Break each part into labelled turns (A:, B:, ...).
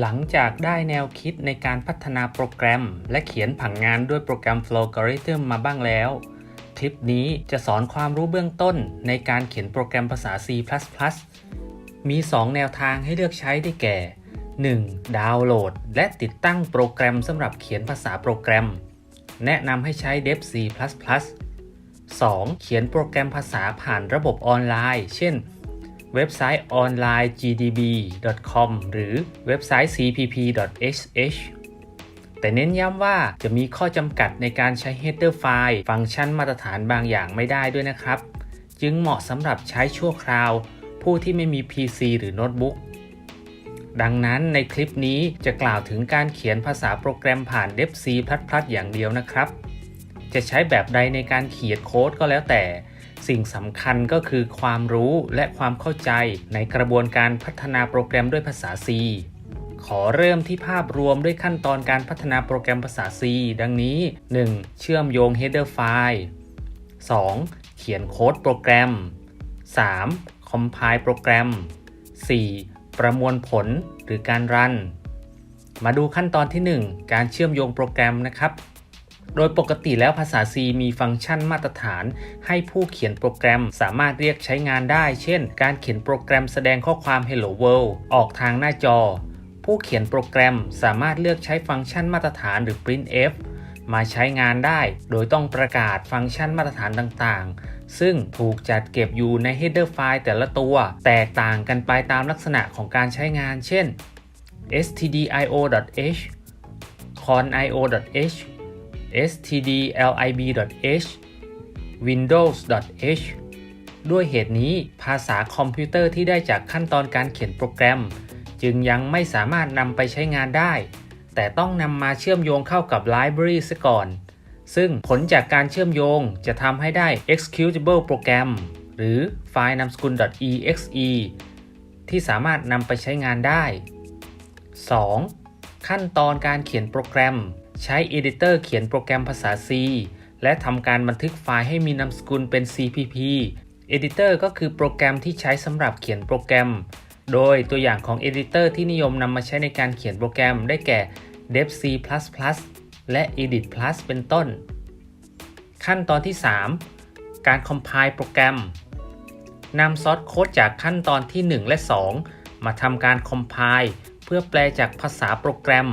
A: หลังจากได้แนวคิดในการพัฒนาโปรแกรม และเขียนผังงานด้วยโปรแกรม Flowgorithm มาบ้างแล้ว คลิปนี้จะสอนความรู้เบื้องต้นในการเขียนโปรแกรมภาษา C++ มี 2 แนวทางให้เลือกใช้ได้แก่ 1. ดาวน์โหลด และติดตั้งโปรแกรมสำหรับเขียนภาษาโปรแกรม แนะนำให้ใช้ Dev C++ 2. เขียนโปรแกรมภาษาผ่านระบบออนไลน์ เช่น เว็บไซต์ onlinegdb.com หรือเว็บไซต์ cpp.sh แต่เน้นย้ำว่าจะมีข้อจำกัดในการใช้ header file ฟังก์ชันมาตรฐานบางอย่างไม่ได้ด้วยนะครับ จึงเหมาะสำหรับใช้ชั่วคราว ผู้ที่ไม่มี PC หรือโน้ตบุ๊กดังนั้นในคลิปนี้จะกล่าวถึงการเขียนภาษาโปรแกรมผ่าน Dev C++ อย่างเดียวนะครับ จะใช้แบบใดในการเขียนโค้ดก็แล้วแต่ สิ่งสำคัญก็คือความรู้และความเข้าใจในกระบวนการพัฒนาโปรแกรมด้วยภาษา C ขอเริ่มที่ภาพรวมด้วยขั้นตอนการพัฒนาโปรแกรมภาษา C ดังนี้ 1. เชื่อมโยง header file 2. เขียนโค้ดโปรแกรม 3. compile โปรแกรม 4. ประมวลผลหรือการรัน มาดูขั้นตอนที่ 1 การเชื่อมโยงโปรแกรมนะครับ โดยปกติแล้วภาษา C มีฟังก์ชันมาตรฐาน ให้ผู้เขียนโปรแกรมสามารถเรียกใช้งานได้ เช่น การเขียนโปรแกรมแสดงข้อความ Hello World ออกทางหน้าจอ ผู้เขียนโปรแกรมสามารถเลือกใช้ฟังก์ชันมาตรฐานหรือ printf มาใช้งานได้ โดยต้องประกาศฟังก์ชันมาตรฐานต่างๆ ซึ่งถูกจัดเก็บอยู่ใน header file แต่ละตัว แตกต่างกันไปตามลักษณะของการใช้งาน เช่น stdio.h conio.h stdlib.h windows.h ด้วยเหตุนี้ภาษาคอมพิวเตอร์ที่ได้จากขั้นตอนการเขียนโปรแกรม จึงยังไม่สามารถนำไปใช้งานได้ แต่ต้องนำมาเชื่อมโยงเข้ากับไลบรารีซะก่อน ซึ่งผลจากการเชื่อมโยงจะทำให้ได้ executable โปรแกรมหรือไฟล์นามสกุล .exe ที่สามารถนำไปใช้งานได้ 2. ขั้นตอนการเขียนโปรแกรม ใช้ Editor เขียนโปรแกรมภาษา C และทำการบันทึกไฟล์ให้มีนามสกุลเป็น CPP Editor ก็คือโปรแกรมที่ใช้สำหรับเขียนโปรแกรม โดยตัวอย่างของ Editor ที่นิยมนำมาใช้ในการเขียนโปรแกรมได้แก่ Dev C++ และ Edit Plus เป็นต้น ขั้นตอนที่ 3 การ compile โปรแกรมนำซอสโค้ดจากขั้นตอนที่ 1 และ 2 มาทำการ compile เพื่อแปลจากภาษาโปรแกรม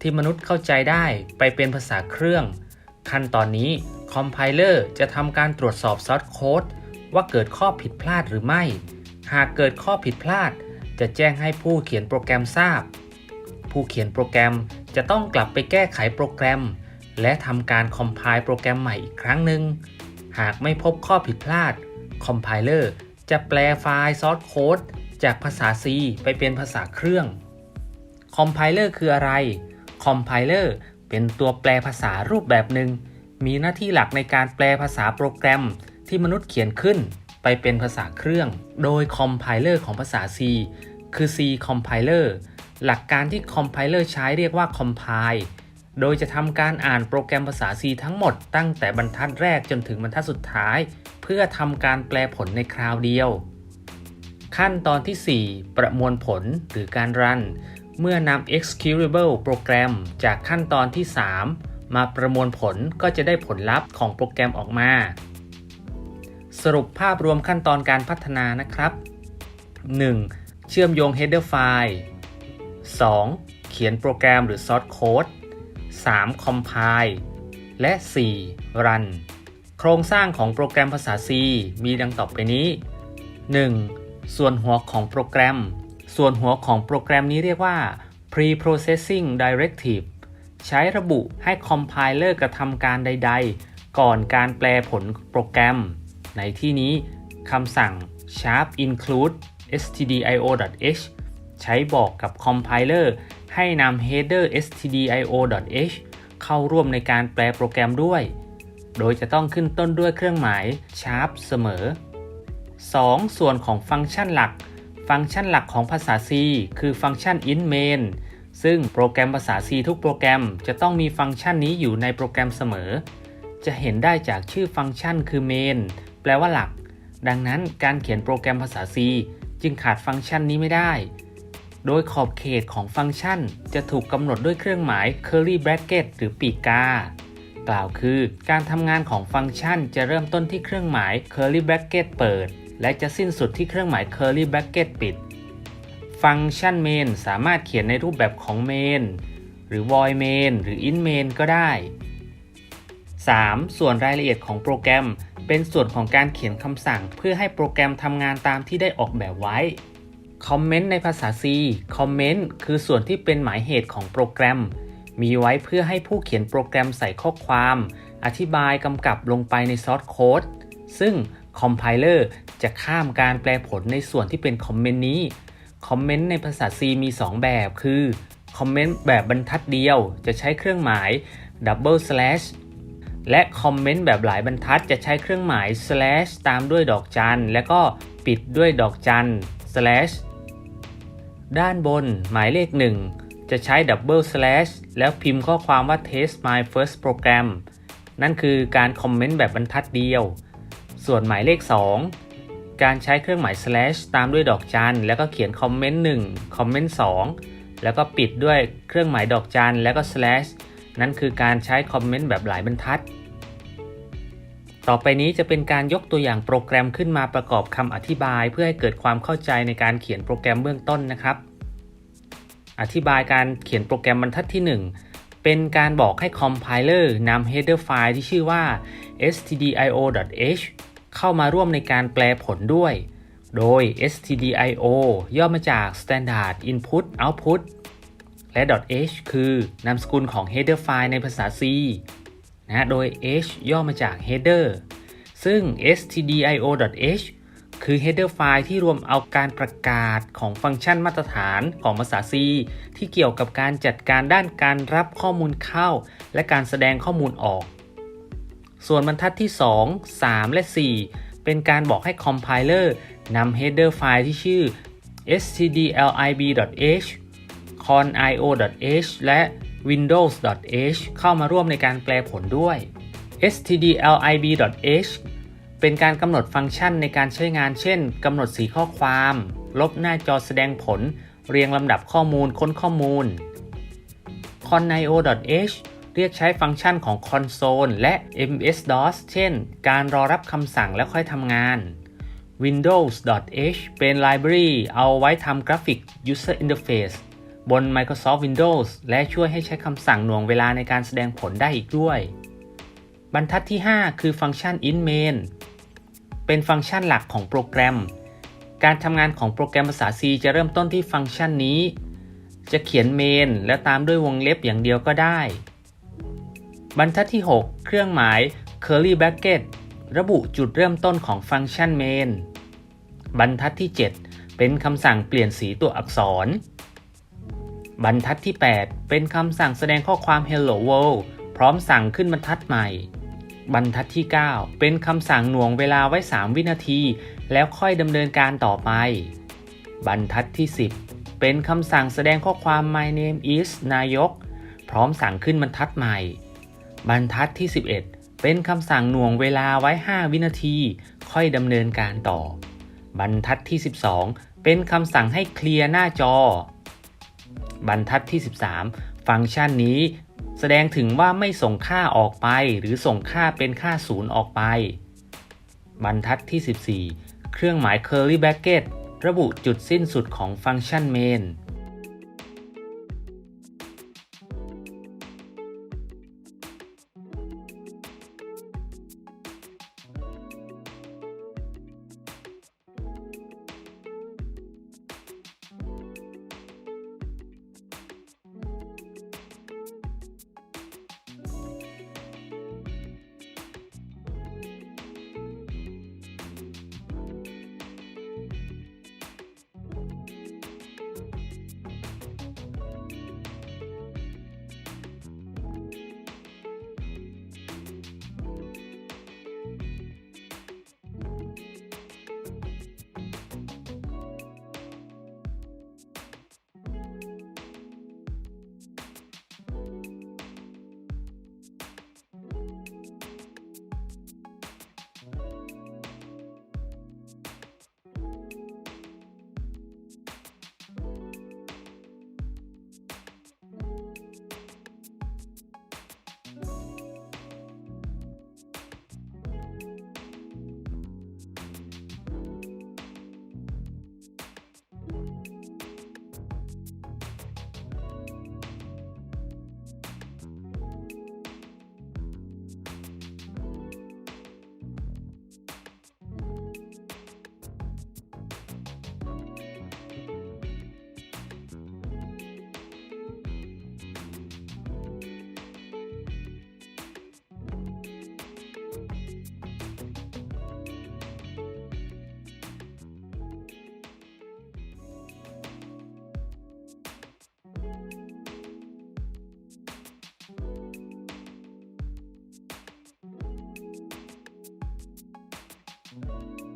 A: ที่มนุษย์เข้าใจได้ไปเป็นภาษาเครื่อง ขั้นตอนนี้ Compiler จะทำการตรวจสอบซอสโค้ดว่าเกิดข้อผิดพลาดหรือไม่ หากเกิดข้อผิดพลาด จะแจ้งให้ผู้เขียนโปรแกรมทราบ ผู้เขียนโปรแกรมจะต้องกลับไปแก้ไขโปรแกรม และทำการ compile โปรแกรมใหม่อีกครั้งหนึ่ง หากไม่พบข้อผิดพลาด Compiler จะแปลไฟล์ซอสโค้ดจากภาษา C ไปเป็นภาษาเครื่อง Compiler คืออะไร Compiler เป็นตัวแปลภาษารูปแบบหนึ่งมีหน้าที่หลักในการแปลภาษาโปรแกรมที่มนุษย์เขียนขึ้น ไปเป็นภาษาเครื่อง โดย Compiler ของภาษา C คือ C Compiler หลักการที่ Compiler ใช้เรียกว่า Compile โดยจะทำการอ่านโปรแกรมภาษา C ทั้งหมดตั้งแต่บรรทัดแรกจนถึงบรรทัดสุดท้าย เพื่อทำการแปลผลในคราวเดียว ขั้นตอนที่ 4 ประมวลผลหรือการรัน เมื่อนำ executable โปรแกรมจากขั้นตอนที่ 3 มาประมวลผลก็จะได้ผลลัพธ์ของโปรแกรมออกมา สรุปภาพรวมขั้นตอนการพัฒนานะครับ 1. เชื่อมโยง header file 2. เขียนโปรแกรมหรือ source code 3. compile และ 4. run โครงสร้างของโปรแกรมภาษา C มีดังต่อไปนี้ 1. ส่วนหัวของโปรแกรม ส่วนหัวของโปรแกรมนี้เรียกว่า pre-processing directive ใช้ระบุให้ compiler กระทำการใด ๆ ก่อนการแปลผลโปรแกรม ในที่นี้คำสั่ง sharp include stdio.h ใช้บอกกับ compiler ให้นำ header stdio.h เข้าร่วมในการแปลโปรแกรมด้วย โดยจะต้องขึ้นต้นด้วยเครื่องหมาย sharp เสมอ 2. ส่วนของฟังก์ชันหลัก ฟังก์ชันหลักของภาษา C คือฟังก์ชัน int main ซึ่งโปรแกรมภาษา C ทุกโปรแกรมจะต้องมีฟังก์ชันนี้อยู่ในโปรแกรมเสมอ จะเห็นได้จากชื่อฟังก์ชันคือ main แปลว่าหลัก ดังนั้นการเขียนโปรแกรมภาษา C จึงขาดฟังก์ชันนี้ไม่ได้ โดยขอบเขตของฟังก์ชันจะถูกกำหนดด้วยเครื่องหมาย curly bracket หรือปีกกา กล่าวคือ การทำงานของฟังก์ชันจะเริ่มต้นที่เครื่องหมาย curly bracket เปิด และจะสิ้นสุดที่เครื่องหมาย curly bracket ปิด ฟังก์ชัน main สามารถเขียนในรูปแบบของ main หรือ void main หรือ int main ก็ได้ 3. ส่วนรายละเอียดของโปรแกรม เป็นส่วนของการเขียนคำสั่ง เพื่อให้โปรแกรมทำงานตามที่ได้ออกแบบไว้คอมเมนต์ในภาษา C คอมเมนต์คือส่วนที่เป็นหมายเหตุของโปรแกรม มีไว้เพื่อให้ผู้เขียนโปรแกรมใส่ข้อความ อธิบายกำกับลงไปในซอสโค้ดซึ่งคอมไพเลอร์ จะข้ามการแปลผลในส่วนที่เป็นคอมเมนต์นี้ คอมเมนต์ในภาษา C มี 2 แบบ คือ คอมเมนต์แบบบรรทัดเดียว จะใช้เครื่องหมาย double slash และคอมเมนต์แบบหลายบรรทัดจะใช้เครื่องหมาย slash ตามด้วยดอกจัน แล้วก็ปิดด้วยดอกจัน slash ด้านบนหมายเลข 1 จะใช้ double slash แล้วพิมพ์ข้อความว่า test my first program นั่นคือการคอมเมนต์แบบบรรทัดเดียว ส่วนหมายเลข 2 การใช้เครื่องหมาย slash ตามด้วยดอกจัน แล้วก็เขียนคอมเมนต์1คอมเมนต์2แล้วก็ปิดด้วยเครื่องหมายดอกจัน แล้วก็ slash นั่นคือการใช้คอมเมนต์แบบหลายบรรทัด ต่อไปนี้จะเป็นการยกตัวอย่างโปรแกรมขึ้นมาประกอบคำอธิบาย เพื่อให้เกิดความเข้าใจในการเขียนโปรแกรมเบื้องต้นนะครับ อธิบายการเขียนโปรแกรมบรรทัดที่ 1เป็นการบอกให้คอมไพเลอร์นำ header file ที่ชื่อว่า stdio.h เข้ามาร่วมในการแปลผลด้วย โดย stdio ย่อมาจาก standard input output และ .h คือนามสกุลของ header file ในภาษา C นะโดย h ย่อมาจาก header ซึ่ง stdio.h คือ header file ที่รวมเอาการประกาศของฟังก์ชันมาตรฐานของภาษา C ที่เกี่ยวกับการจัดการด้านการรับข้อมูลเข้า และการแสดงข้อมูลออก ส่วนบรรทัดที่ 2 3 และ 4 เป็นการบอกให้ compiler นำ header file ที่ชื่อ stdlib.h conio.h และ windows.h เข้ามาร่วมในการแปลผลด้วย stdlib.h เป็นการกำหนดฟังก์ชันในการใช้งานเช่นกำหนดสีข้อความ ลบหน้าจอแสดงผล เรียงลำดับข้อมูลค้นข้อมูล conio.h เรียกใช้ฟังก์ชันของ console และ ms-dos เช่น การรอรับคำสั่งแล้วค่อยทำงาน windows.h เป็น library เอาไว้ทำกราฟิก user interface บน Microsoft Windows และช่วยให้ใช้คำสั่งหน่วงเวลาในการแสดงผลได้อีกด้วย บรรทัดที่ 5 คือฟังก์ชัน in main เป็นฟังก์ชันหลักของโปรแกรม การทำงานของโปรแกรมภาษา C จะเริ่มต้นที่ฟังก์ชันนี้ จะเขียน main และตามด้วยวงเล็บอย่างเดียวก็ได้ บรรทัดที่ 6 เครื่องหมาย curly bracket ระบุจุดเริ่มต้นของฟังก์ชัน main บรรทัดที่ 7 เป็นคำสั่งเปลี่ยนสีตัวอักษร บรรทัดที่ 8 เป็นคำสั่งแสดงข้อความ hello world พร้อมสั่งขึ้นบรรทัดใหม่ บรรทัดที่ 9 เป็นคำสั่งหน่วงเวลาไว้ 3 วินาที แล้วค่อยดำเนินการต่อไป บรรทัดที่ 10 เป็นคำสั่งแสดงข้อความ my name is นายก พร้อมสั่งขึ้นบรรทัดใหม่ บรรทัดที่ 11 เป็นคำสั่งหน่วงเวลาไว้ 5 วินาที ค่อยดำเนินการต่อ บรรทัดที่ 12 เป็นคำสั่งให้เคลียร์หน้าจอ บรรทัดที่ 13 ฟังก์ชันนี้แสดงถึงว่าไม่ส่งค่าออกไปหรือส่งค่าเป็นค่าศูนย์ออกไป บรรทัดที่ 14 เครื่องหมาย curly bracket ระบุจุดสิ้นสุดของฟังก์ชัน main Música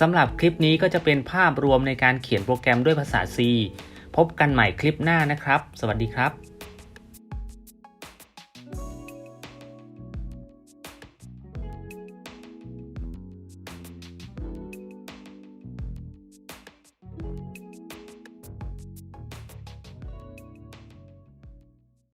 A: สำหรับคลิปนี้ก็จะเป็นภาพรวมในการเขียนโปรแกรมด้วยภาษา C พบกันใหม่คลิปหน้านะครับ สวัสดีครับ